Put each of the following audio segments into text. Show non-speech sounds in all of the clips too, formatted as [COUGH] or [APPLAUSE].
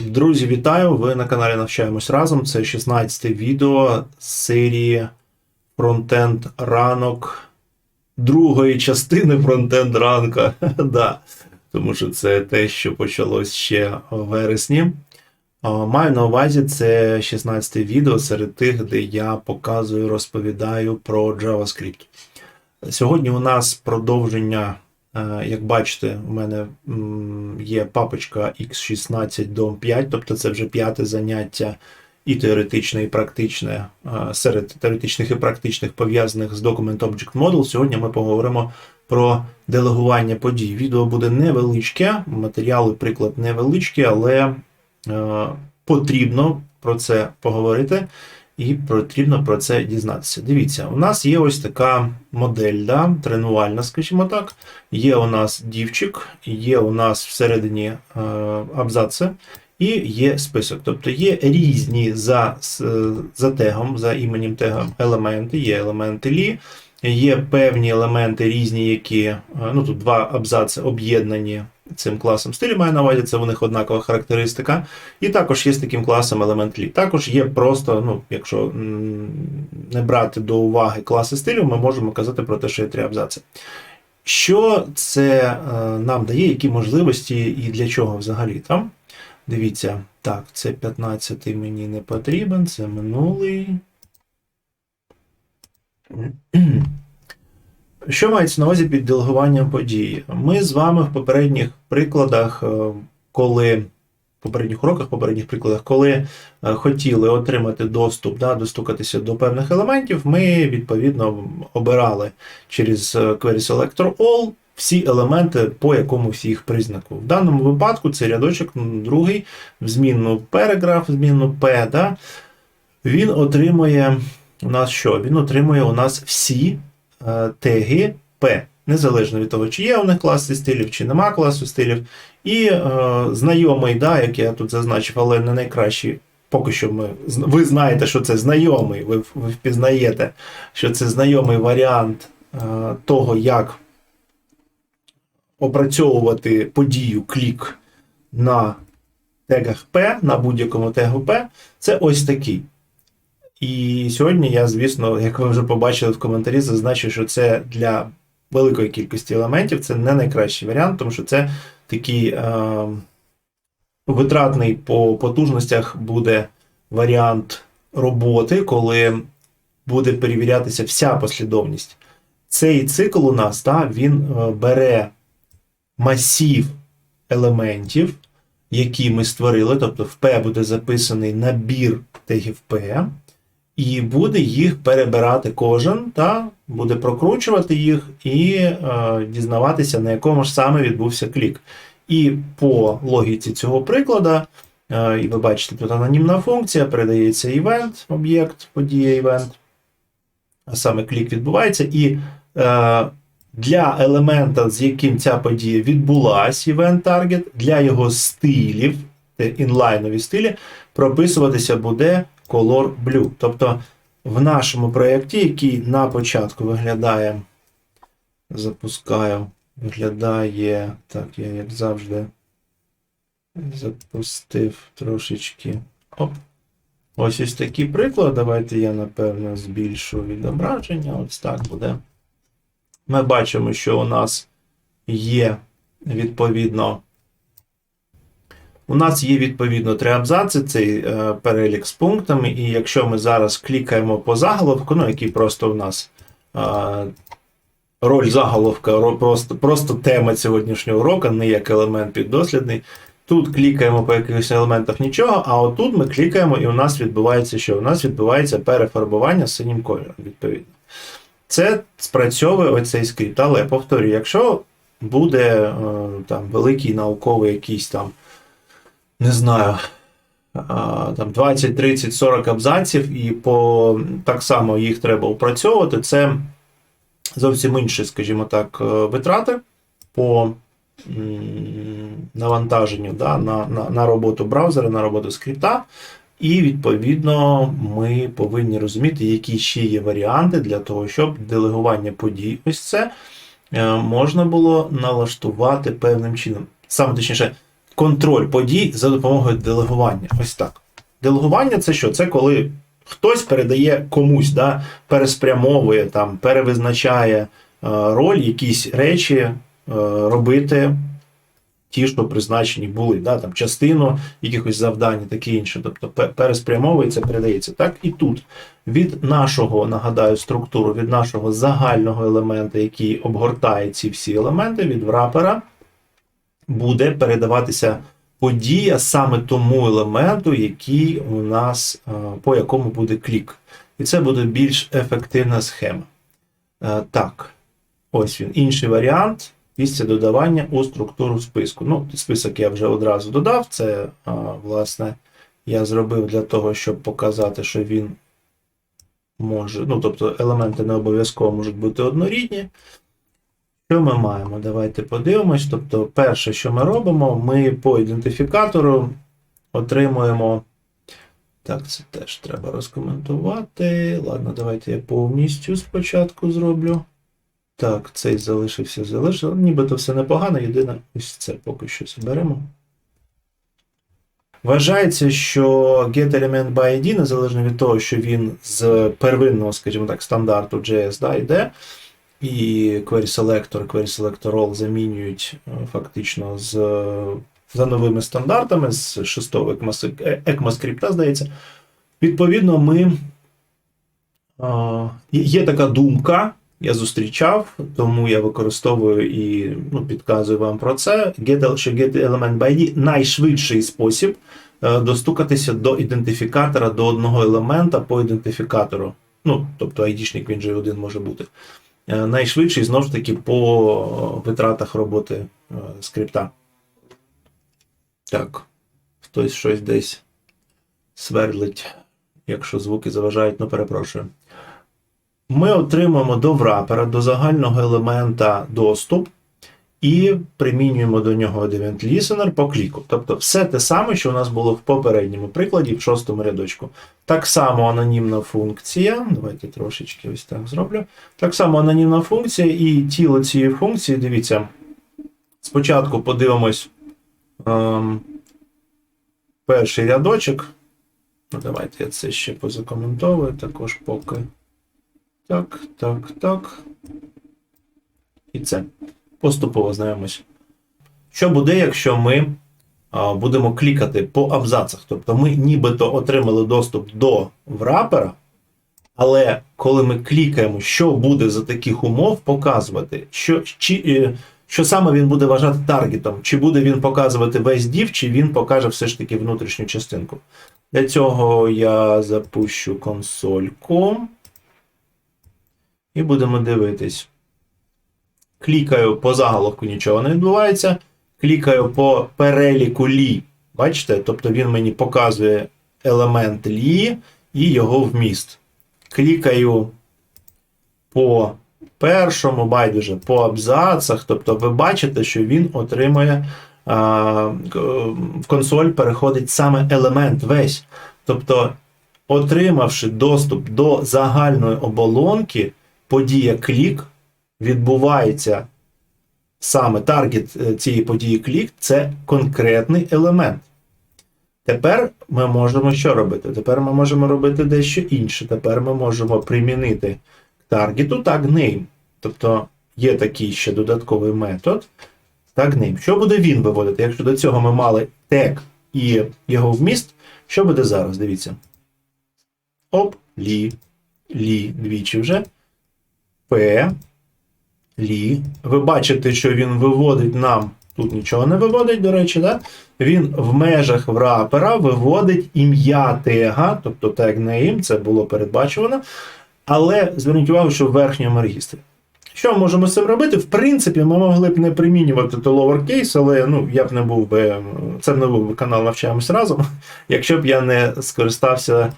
Друзі, вітаю! Ви на каналі Навчаємось разом. Це 16 відео з серії Фронтенд ранок другої частини фронтенд ранка. [LAUGHS] да. Тому що це те, що почалось ще в вересні. Маю на увазі це 16 відео серед тих, де я показую, розповідаю про JavaScript. Сьогодні у нас продовження. Е, Як бачите, у мене є папочка X16 DOM 5, тобто це вже п'яте заняття і теоретичне, і практичне е, серед теоретичних і практичних пов'язаних з Document Object Model. Сьогодні ми поговоримо про делегування подій. Відео буде невеличке, матеріали, приклад невеличкі, але е, потрібно про це поговорити. І потрібно про це дізнатися. Дивіться, у нас є ось така модель, да, тренувальна, скажімо так. Є у нас дівчик, є у нас всередині е, абзаци, і є список. Тобто є різні за, за тегом, за іменем тегом елементи, є елементи лі, є певні елементи різні, які, е, ну тут два абзаци об'єднані цим класом стилю, маю на увазі, це у них однакова характеристика. І також є з таким класом елемент лі. Також є просто, ну, якщо не брати до уваги класи стилю, ми можемо казати про те, що є три абзаци. Що це е, нам дає, які можливості і для чого взагалі там? Дивіться, так, це 15 мені не потрібен, це минулий. Що мається на увазі під делегуванням подій? Ми з вами в попередніх прикладах, е, коли в попередніх уроках, попередніх прикладах, коли е, хотіли отримати доступ, да, достукатися до певних елементів, ми відповідно обирали через е, Query Selector All всі елементи по якомусь їх признаку. В даному випадку це рядочок другий, в змінну переграф, в змінну P, да, він отримує у нас що? Він отримує у нас всі теги P, незалежно від того, чи є у них класи стилів, чи нема класу стилів. І е, знайомий, да, як я тут зазначив, але не найкращий. Поки що ми, ви знаєте, що це знайомий, ви, ви впізнаєте, що це знайомий варіант е, того, як опрацьовувати подію клік на тегах P, на будь-якому тегу P, це ось такий. І сьогодні я, звісно, як ви вже побачили в коментарі, зазначу, що це для великої кількості елементів це не найкращий варіант, тому що це такий е, витратний по потужностях буде варіант роботи, коли буде перевірятися вся послідовність. Цей цикл у нас та, він е, бере масів елементів, які ми створили, тобто в P буде записаний набір тегів P, і буде їх перебирати кожен, та буде прокручувати їх і е, дізнаватися, на якому ж саме відбувся клік. І по логіці цього прикладу, е, і ви бачите, тут анонімна функція, передається івент, об'єкт, подія івент, а саме клік відбувається, і е, для елемента, з яким ця подія відбулась, event target, для його стилів, інлайнові стилі, прописуватися буде color blue. Тобто в нашому проєкті, який на початку виглядає, запускаю, виглядає, так, я як завжди запустив трошечки. Оп. Ось ось такий приклад. Давайте я, напевно, збільшу відображення. Ось так буде. Ми бачимо, що у нас є відповідно. У нас є відповідно три абзаци, цей е, перелік з пунктами, і якщо ми зараз клікаємо по заголовку, ну який просто у нас е, роль заголовка, ро- просто, просто тема сьогоднішнього уроку, не як елемент піддослідний. Тут клікаємо по якихось елементах нічого, а отут ми клікаємо, і у нас відбувається що? У нас відбувається перефарбування синім кольором, відповідно. Це спрацьовує оцей скрипт. Але повторюю, якщо буде е, там великий науковий якийсь там не знаю, там 20, 30, 40 абзаців, і по так само їх треба опрацьовувати. Це зовсім інші, скажімо так, е, витрати по навантаженню да, на, на, на роботу браузера, на роботу скрипта. І відповідно ми повинні розуміти, які ще є варіанти для того, щоб делегування подій, ось це е, можна було налаштувати певним чином. Саме точніше, контроль подій за допомогою делегування. Ось так. Делегування це що? Це коли хтось передає комусь, да, переспрямовує, там, перевизначає е, роль, якісь речі е, робити. Ті, що призначені були, да, там частину якихось завдань, таке інше. Тобто переспрямовується, передається. Так і тут від нашого, нагадаю, структуру, від нашого загального елемента, який обгортає ці всі елементи, від врапера, буде передаватися подія саме тому елементу, який у нас, е, по якому буде клік. І це буде більш ефективна схема. Е, Так, ось він. Інший варіант після додавання у структуру списку. Ну, список я вже одразу додав. Це, власне, я зробив для того, щоб показати, що він може. Ну, тобто елементи не обов'язково можуть бути однорідні. Що ми маємо? Давайте подивимось. Тобто, перше, що ми робимо, ми по ідентифікатору отримуємо. Так, це теж треба розкоментувати. Ладно, давайте я повністю спочатку зроблю. Так, цей залишився, залишився. Нібито все непогано, єдине, ось це поки що заберемо. Вважається, що getElement by ID, незалежно від того, що він з первинного, скажімо так, стандарту JS да, йде, і query selector, query selector all замінюють е, фактично з, за новими стандартами з 6 ECMAScript, здається. Відповідно, ми а, є така думка, я зустрічав, тому я використовую і ну, підказую вам про це. Get, що get element by ID найшвидший спосіб е, достукатися до ідентифікатора, до одного елемента по ідентифікатору. Ну, тобто ID-шник він же один може бути. Е, Найшвидший знову ж таки по витратах роботи е, скрипта. Так, хтось щось десь свердлить, якщо звуки заважають, ну перепрошую. Ми отримуємо до врапера, до загального елемента доступ і примінюємо до нього Event Listener по кліку. Тобто все те саме, що у нас було в попередньому прикладі, в шостому рядочку. Так само анонімна функція. Давайте трошечки ось так зроблю. Так само анонімна функція і тіло цієї функції, дивіться, спочатку подивимось ем, перший рядочок. Ну, давайте я це ще позакоментовую також поки. Так, так, так. І це. Поступово знайомось. Що буде, якщо ми будемо клікати по абзацах? Тобто ми нібито отримали доступ до врапера, але коли ми клікаємо, що буде за таких умов показувати, що, чи, е, що саме він буде вважати таргетом, чи буде він показувати весь дів, чи він покаже все ж таки внутрішню частинку. Для цього я запущу консольку. І будемо дивитись. Клікаю по заголовку, нічого не відбувається. Клікаю по переліку лі. Бачите? Тобто він мені показує елемент лі і його вміст. Клікаю по першому, байдуже, по абзацах. Тобто, ви бачите, що він отримує а, в консоль переходить саме елемент весь. Тобто, отримавши доступ до загальної оболонки, подія клік відбувається саме таргет е, цієї події клік це конкретний елемент. Тепер ми можемо що робити? Тепер ми можемо робити дещо інше. Тепер ми можемо примінити к таргету tag name. Тобто є такий ще додатковий метод tag name. Що буде він виводити? Якщо до цього ми мали тег і його вміст, що буде зараз? Дивіться. Оп, лі, лі двічі вже. П. Лі. Ви бачите, що він виводить нам. Тут нічого не виводить, до речі, да? він в межах врапера виводить ім'я тега, тобто тег name, це було передбачувано. Але зверніть увагу, що в верхньому регістрі. Що ми можемо з цим робити? В принципі, ми могли б не примінювати то lowercase, але ну, я б не був би. Це не був би канал Навчаємось разом, [LAUGHS] якщо б я не скористався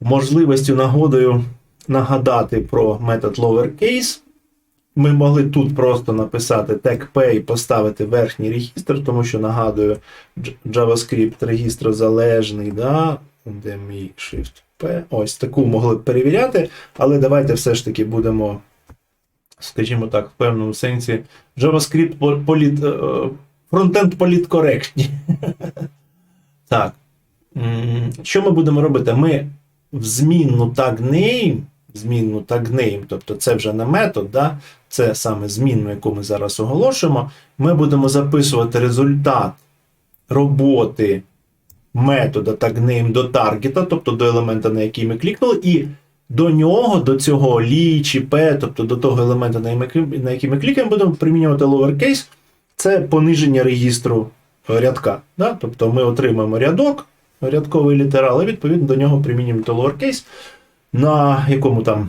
можливістю нагодою нагадати про метод lowercase. Ми могли тут просто написати tag і поставити верхній регістр, тому що нагадую, JavaScript регістр залежний, да? де мій Shift P. Ось таку могли б перевіряти, але давайте все ж таки будемо, скажімо так, в певному сенсі JavaScript по- політ, е, фронтенд політкоректні. Так. Що ми будемо робити? Ми в змінну tag-name, в змінну tag-name, тобто це вже не метод, да? це саме змінну, яку ми зараз оголошуємо, ми будемо записувати результат роботи метода tag-name до таргета, тобто до елемента, на який ми клікнули, і до нього, до цього лі чи p, тобто до того елемента, на який ми- клікаємо, будемо примінювати lowercase. Це пониження регістру е, рядка. Да? Тобто ми отримаємо рядок, рядковий літерал, і відповідно до нього примінюємо lowercase, на якому там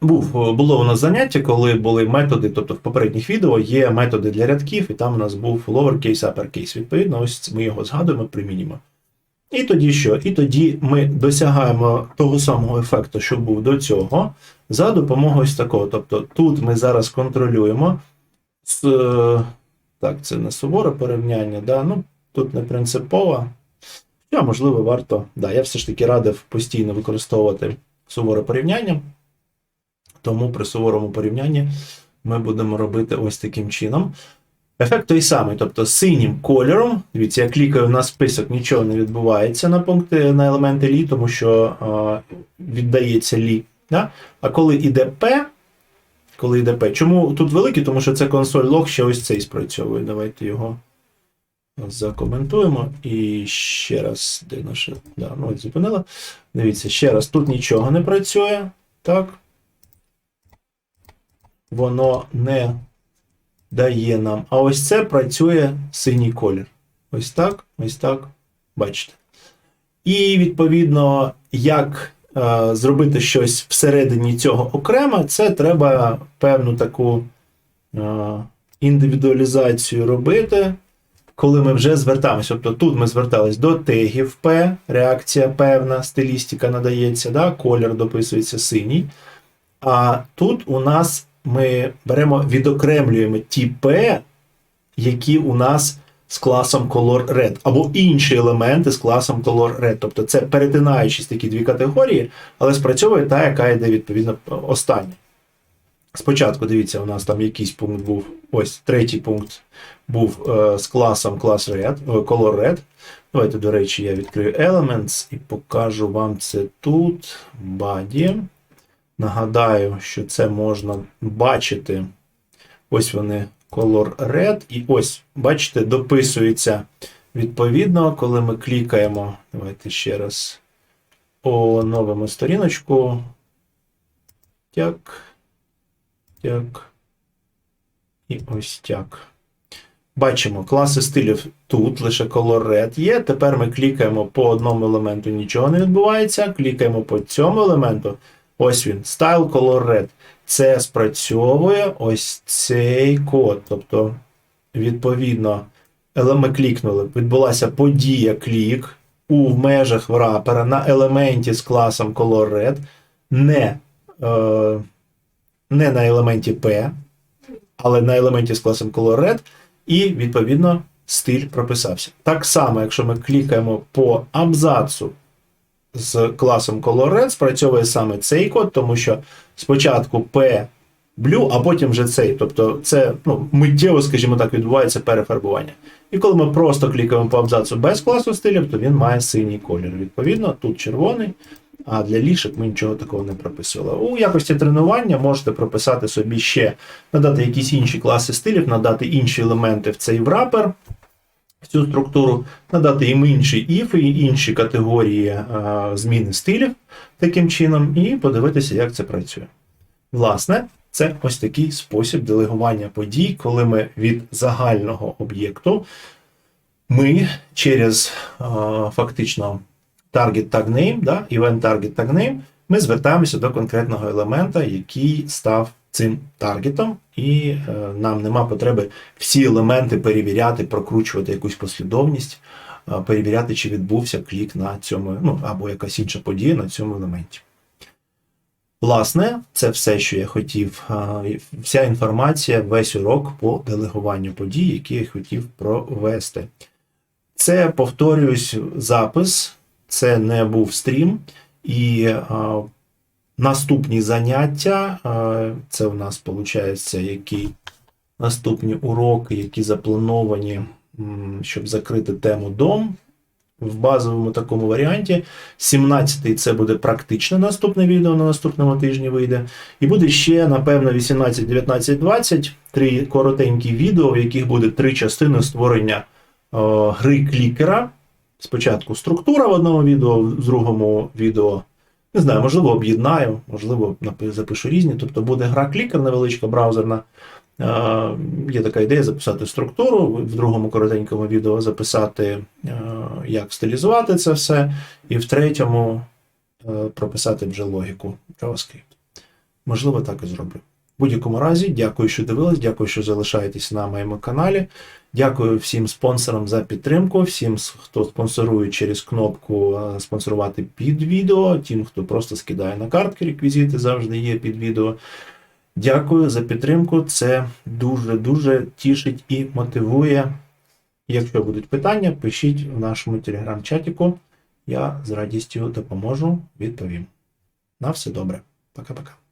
був, було у нас заняття, коли були методи, тобто в попередніх відео є методи для рядків, і там у нас був lowercase, uppercase. Відповідно, ось ми його згадуємо, примінюємо. І тоді що? І тоді ми досягаємо того самого ефекту, що був до цього, за допомогою ось такого. Тобто тут ми зараз контролюємо. Е, так, це не суворе порівняння, да? ну, тут не принципово. Я, можливо, варто. Да, я все ж таки радив постійно використовувати суворе порівняння. Тому при суворому порівнянні ми будемо робити ось таким чином. Ефект той самий, тобто синім кольором. Дивіться, я клікаю на список, нічого не відбувається на пункти на елементи лі, тому що е, віддається лі. Да? А коли йде P, коли йде P, чому тут великий? Тому що це консоль лог ще ось цей спрацьовує. Давайте його закоментуємо. І ще раз, де наше. Да, ну, зупинила. Дивіться, ще раз, тут нічого не працює. Так. Воно не дає нам. А ось це працює синій колір. Ось так, ось так. Бачите. І відповідно, як е, зробити щось всередині цього окремо, це треба певну таку е, індивідуалізацію робити, коли ми вже звертаємося. Тобто тут ми звертались до тегів P, реакція певна, стилістика надається, да, колір дописується синій. А тут у нас ми беремо, відокремлюємо ті P, які у нас з класом Color Red, або інші елементи з класом Color Red. Тобто це перетинаючись такі дві категорії, але спрацьовує та, яка йде відповідно остання. Спочатку, дивіться, у нас там якийсь пункт був. Ось третій пункт був е, з класом клас Red, е, Color Red. Давайте, до речі, я відкрию Elements і покажу вам це тут. Body. Нагадаю, що це можна бачити. Ось вони Color Red. І ось, бачите, дописується відповідно, коли ми клікаємо. Давайте ще раз оновимо сторіночку. Так. Так. І ось так. Бачимо, класи стилів тут, лише Red є. Тепер ми клікаємо по одному елементу, нічого не відбувається. Клікаємо по цьому елементу. Ось він, Style Color Red. Це спрацьовує ось цей код. Тобто, відповідно, ми клікнули, відбулася подія клік у межах врапера на елементі з класом Color Red, не, е, не на елементі P, але на елементі з класом Color Red, і, відповідно, стиль прописався. Так само, якщо ми клікаємо по абзацу з класом Color Red спрацьовує саме цей код, тому що спочатку P blue, а потім вже цей. Тобто це ну, миттєво, скажімо так, відбувається перефарбування. І коли ми просто клікаємо по абзацу без класу стилів, то він має синій колір. Відповідно, тут червоний, а для лішок ми нічого такого не прописували. У якості тренування можете прописати собі ще, надати якісь інші класи стилів, надати інші елементи в цей врапер в цю структуру, надати їм інші іфи інші категорії а, зміни стилів таким чином, і подивитися, як це працює. Власне, це ось такий спосіб делегування подій, коли ми від загального об'єкту ми через а, фактично target tag name, да, event target tag name, ми звертаємося до конкретного елемента, який став цим таргетом, і е, нам нема потреби всі елементи перевіряти, прокручувати якусь послідовність, е, перевіряти, чи відбувся клік на цьому, ну або якась інша подія на цьому елементі. Власне, це все, що я хотів. е, Вся інформація, весь урок по делегуванню подій, які я хотів провести. Це, повторююсь, запис, це не був стрім. І е, наступні заняття, е, це у нас виходить який наступні уроки, які заплановані, щоб закрити тему дом в базовому такому варіанті. 17-й це буде практичне наступне відео на наступному тижні вийде. І буде ще, напевно, 18, 19, 20, три коротенькі відео, в яких буде три частини створення о, гри клікера. Спочатку структура в одному відео, в другому відео. Не знаю, можливо, об'єднаю, можливо, запишу різні. Тобто буде гра клікер невеличка, браузерна. Є така ідея записати структуру, в другому коротенькому відео записати, е, як стилізувати це все, і в третьому е, прописати вже логіку JavaScript. Можливо, так і зроблю. В будь-якому разі, дякую, що дивились, дякую, що залишаєтесь на моєму каналі. Дякую всім спонсорам за підтримку, всім, хто спонсорує через кнопку е, спонсорувати під відео, тим, хто просто скидає на картки, реквізити завжди є під відео. Дякую за підтримку. Це дуже-дуже тішить і мотивує. Якщо будуть питання, пишіть в нашому телеграм-чатіку. Я з радістю допоможу, відповім. На все добре. Пока-пока.